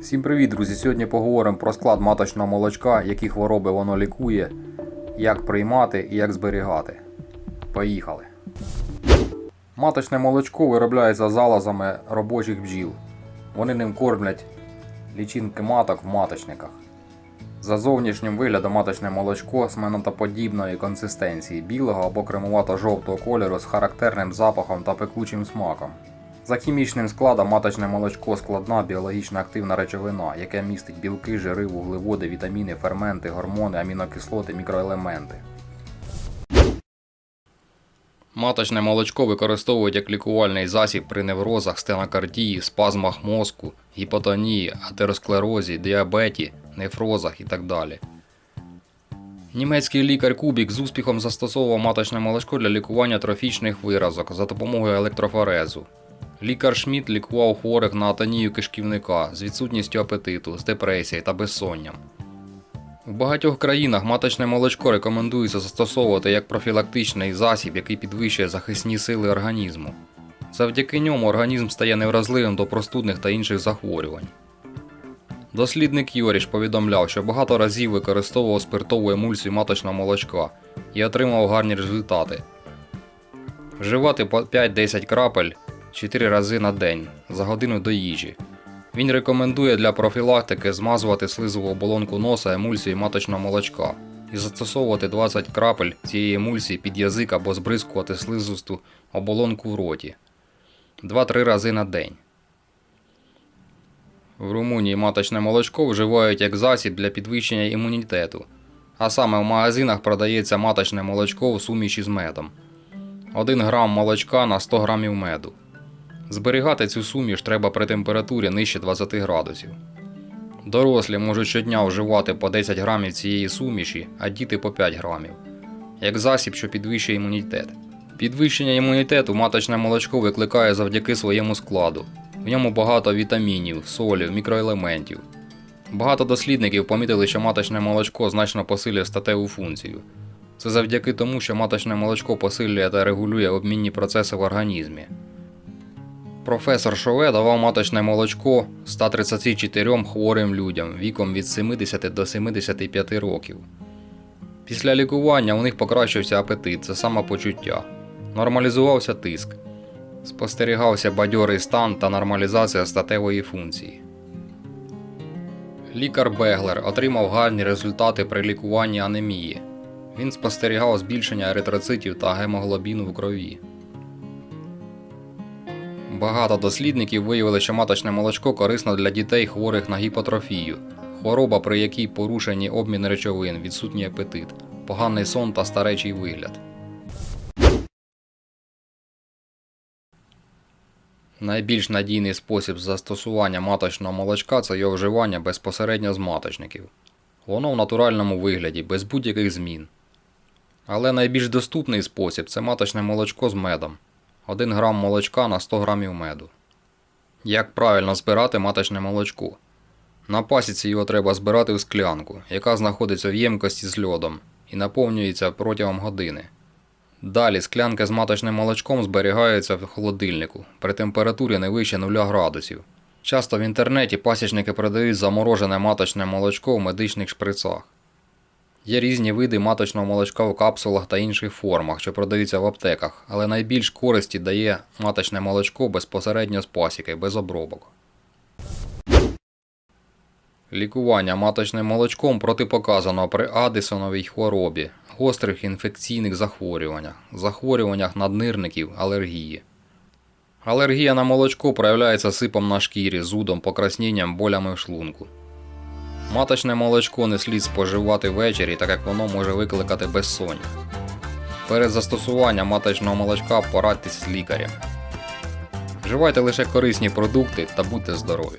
Всім привіт, друзі! Сьогодні поговоримо про склад маточного молочка, які хвороби воно лікує, як приймати і як зберігати. Поїхали. Маточне молочко виробляється залозами робочих бджіл. Вони ним кормлять лічинки маток в маточниках. За зовнішнім виглядом маточне молочко сменотоподібної консистенції, білого або кремувато-жовтого кольору з характерним запахом та пекучим смаком. За хімічним складом маточне молочко складна біологічно активна речовина, яка містить білки, жири, вуглеводи, вітаміни, ферменти, гормони, амінокислоти, мікроелементи. Маточне молочко використовують як лікувальний засіб при неврозах, стенокардії, спазмах мозку, гіпотонії, атеросклерозі, діабеті, нефрозах і так далі. Німецький лікар Кубік з успіхом застосовував маточне молочко для лікування трофічних виразок за допомогою електрофорезу. Лікар Шмідт лікував хворих на атонію кишківника з відсутністю апетиту, з депресією та безсонням. У багатьох країнах маточне молочко рекомендується застосовувати як профілактичний засіб, який підвищує захисні сили організму. Завдяки ньому організм стає невразливим до простудних та інших захворювань. Дослідник Йоріш повідомляв, що багато разів використовував спиртову емульсію маточного молочка і отримав гарні результати. Вживати по 5-10 крапель 4 рази на день за годину до їжі. Він рекомендує для профілактики змазувати слизову оболонку носа емульсією маточного молочка і застосовувати 20 крапель цієї емульсії під язик або збризкувати слизисту оболонку в роті 2-3 рази на день. В Румунії маточне молочко вживають як засіб для підвищення імунітету, а саме в магазинах продається маточне молочко у суміші з медом. 1 грам молочка на 100 грамів меду. Зберігати цю суміш треба при температурі нижче 20 градусів. Дорослі можуть щодня вживати по 10 грамів цієї суміші, а діти по 5 грамів, як засіб, що підвищує імунітет. Підвищення імунітету маточне молочко викликає завдяки своєму складу. В ньому багато вітамінів, солів, мікроелементів. Багато дослідників помітили, що маточне молочко значно посилює статеву функцію. Це завдяки тому, що маточне молочко посилює та регулює обмінні процеси в організмі. Професор Шове давав маточне молочко 134 хворим людям віком від 70 до 75 років. Після лікування у них покращився апетит, це самопочуття, нормалізувався тиск, спостерігався бадьорий стан та нормалізація статевої функції. Лікар Беглер отримав гарні результати при лікуванні анемії. Він спостерігав збільшення еритроцитів та гемоглобіну в крові. Багато дослідників виявили, що маточне молочко корисно для дітей, хворих на гіпотрофію, хвороба, при якій порушені обмін речовин, відсутній апетит, поганий сон та старечий вигляд. Найбільш надійний спосіб застосування маточного молочка це його вживання безпосередньо з маточників. Воно в натуральному вигляді, без будь-яких змін. Але найбільш доступний спосіб це маточне молочко з медом. 1 грам молочка на 100 грамів меду. Як правильно збирати маточне молочко? На пасіці його треба збирати в склянку, яка знаходиться в ємкості з льодом і наповнюється протягом години. Далі склянки з маточним молочком зберігаються в холодильнику при температурі не вище 0 градусів. Часто в інтернеті пасічники продають заморожене маточне молочко в медичних шприцах. Є різні види маточного молочка в капсулах та інших формах, що продаються в аптеках, але найбільш користі дає маточне молочко безпосередньо з пасіки, без обробок. Лікування маточним молочком протипоказано при Аддисоновій хворобі, гострих інфекційних захворюваннях, захворюваннях наднирників, алергії. Алергія на молочко проявляється сипом на шкірі, зудом, покрасненням, болями в шлунку. Маточне молочко не слід споживати ввечері, так як воно може викликати безсоння. Перед застосуванням маточного молочка порадьтесь з лікарем. Вживайте лише корисні продукти та будьте здорові!